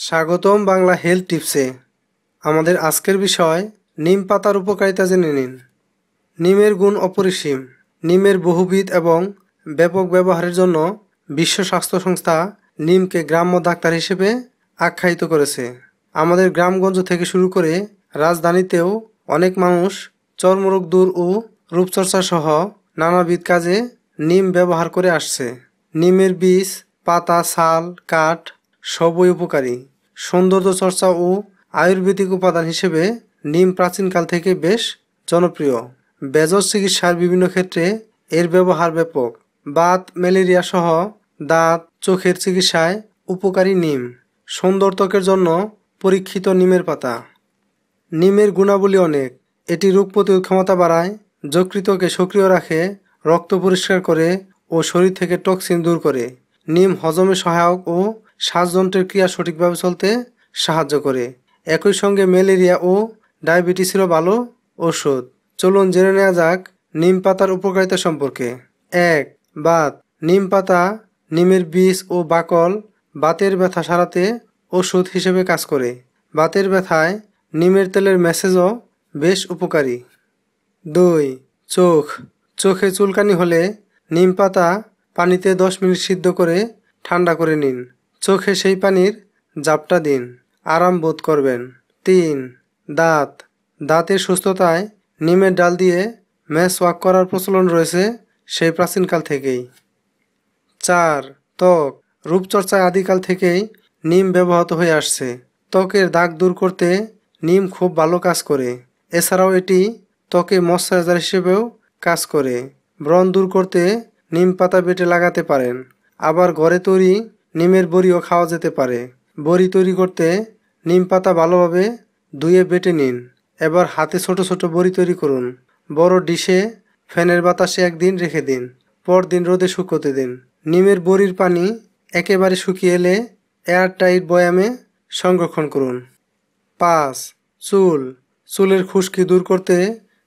স্বাগতম বাংলা হেলথ টিপসে। আমাদের আজকের বিষয়, নিম পাতার উপকারিতা জেনে নিন। নিমের গুণ অপরিসীম। নিমের বহুবিধ এবং ব্যাপক ব্যবহারের জন্য বিশ্ব স্বাস্থ্য সংস্থা নিমকে গ্রাম্য ডাক্তার হিসেবে আখ্যায়িত করেছে। আমাদের গ্রামগঞ্জ থেকে শুরু করে রাজধানীতেও অনেক মানুষ চর্মরোগ দূর ও রূপচর্চা সহ নানাবিধ কাজে নিম ব্যবহার করে আসছে। নিমের বীজ, পাতা, ছাল, কাঠ সবই উপকারী। সৌন্দর্য চর্চা ও আয়ুর্বেদিক উপাদান হিসেবে নিম প্রাচীনকাল থেকে বেশ জনপ্রিয়। বেজর চিকিৎসার বিভিন্ন ক্ষেত্রে এর ব্যবহার ব্যাপক। বাত, ম্যালেরিয়া সহ দাঁত, চোখের চিকিৎসায় উপকারী নিম। সুন্দর ত্বকের জন্য পরীক্ষিত নিমের পাতা। নিমের গুণাবলী অনেক। এটি রোগ প্রতিরোধ ক্ষমতা বাড়ায়, যকৃতকে সক্রিয় রাখে, রক্ত পরিষ্কার করে ও শরীর থেকে টক্সিন দূর করে। নিম হজমে সহায়ক ও শ্বাসযন্ত্রের ক্রিয়া সঠিকভাবে চলতে সাহায্য করে। একই সঙ্গে ম্যালেরিয়া ও ডায়াবেটিসেরও ভালো ওষুধ চলুন জেনে নেওয়া যাক নিম পাতার উপকারিতা সম্পর্কে। এক, বাত। নিম পাতা, নিমের বীজ ও বাকল বাতের ব্যথা সারাতে ওষুধ হিসেবে কাজ করে। বাতের ব্যথায় নিমের তেলের মেসেজও বেশ উপকারী। দুই, চোখ। চোখে চুলকানি হলে নিম পাতা পানিতে দশ মিনিট সিদ্ধ করে ঠান্ডা করে নিন। চোখে সেই পানির জাপটা দিন, আরাম বোধ করবেন। তিন, দাঁত। দাঁতের সুস্থতায় নিমের ডাল দিয়ে ম্যাশ ওয়াক করার প্রচলন রয়েছে সেই প্রাচীনকাল থেকেই। চার, ত্বক। রূপচর্চায় আদিকাল থেকেই নিম ব্যবহৃত হয়ে আসছে। ত্বকের দাগ দূর করতে নিম খুব ভালো কাজ করে। এছাড়াও এটি ত্বকে ময়শ্চারাইজার হিসেবেও কাজ করে। ব্রণ দূর করতে নিম পাতা বেটে লাগাতে পারেন। আবার ঘরে তৈরি নিমের বড়িও খাওয়া যেতে পারে। বড়ি তৈরি করতে নিম পাতা ভালোভাবে ধুয়ে বেটে নিন। এবার হাতে ছোট ছোট বড়ি তৈরি করুন। বড় ডিশে ফ্যানের বাতাসে একদিন রেখে দিন। পরদিন রোদে শুকোতে দিন। নিমের বড়ির পানি একেবারে শুকিয়ে এলে এয়ারটাইট বয়ামে সংরক্ষণ করুন। পাঁচ, চুল। চুলের খুশকি দূর করতে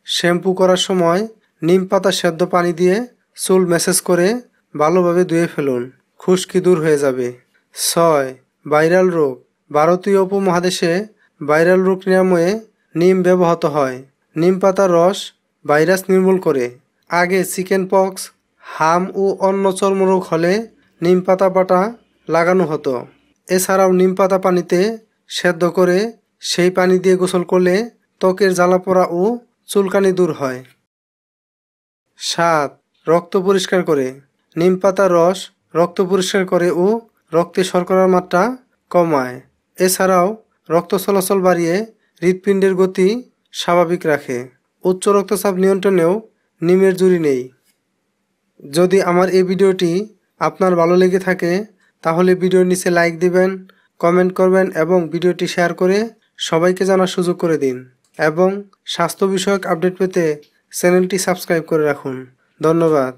শ্যাম্পু করার সময় নিম পাতা সেদ্ধ পানি দিয়ে চুল ম্যাসেজ করে ভালোভাবে ধুয়ে ফেলুন। খুশকি দূর হয়ে যাবে। ছয়, ভাইরাল রোগ। ভারতীয় উপমহাদেশে ভাইরাল রোগ নিরাময়ে নিম ব্যবহৃত হয়। নিম পাতার রস ভাইরাস নির্মূল করে। আগে চিকেন পক্স, হাম ও অন্য চর্মরোগ হলে নিম পাতা বাটা লাগানো হতো। এছাড়াও নিম পাতা পানিতে সেদ্ধ করে সেই পানি দিয়ে গোসল করলে ত্বকের জ্বালা জ্বালাপোড়া ও চুলকানি দূর হয়। সাত, রক্ত পরিষ্কার করে। নিম পাতার রস রক্ত পরিষ্কার করে ও রক্তে শর্করার মাত্রা কমায়। এছাড়াও, রক্ত চলাচল বাড়িয়ে হৃৎপিণ্ডের গতি স্বাভাবিক রাখে। উচ্চ রক্তচাপ নিয়ন্ত্রণেও নিমের জুড়ি নেই। যদি আমার এই ভিডিওটি আপনার ভালো লেগে থাকে, তাহলে ভিডিওর নিচে লাইক দিবেন কমেন্ট করবেন এবং ভিডিওটি শেয়ার করে সবাইকে জানার সুযোগ করে দিন এবং স্বাস্থ্য বিষয়ক আপডেট পেতে চ্যানেলটি সাবস্ক্রাইব করে রাখুন। ধন্যবাদ।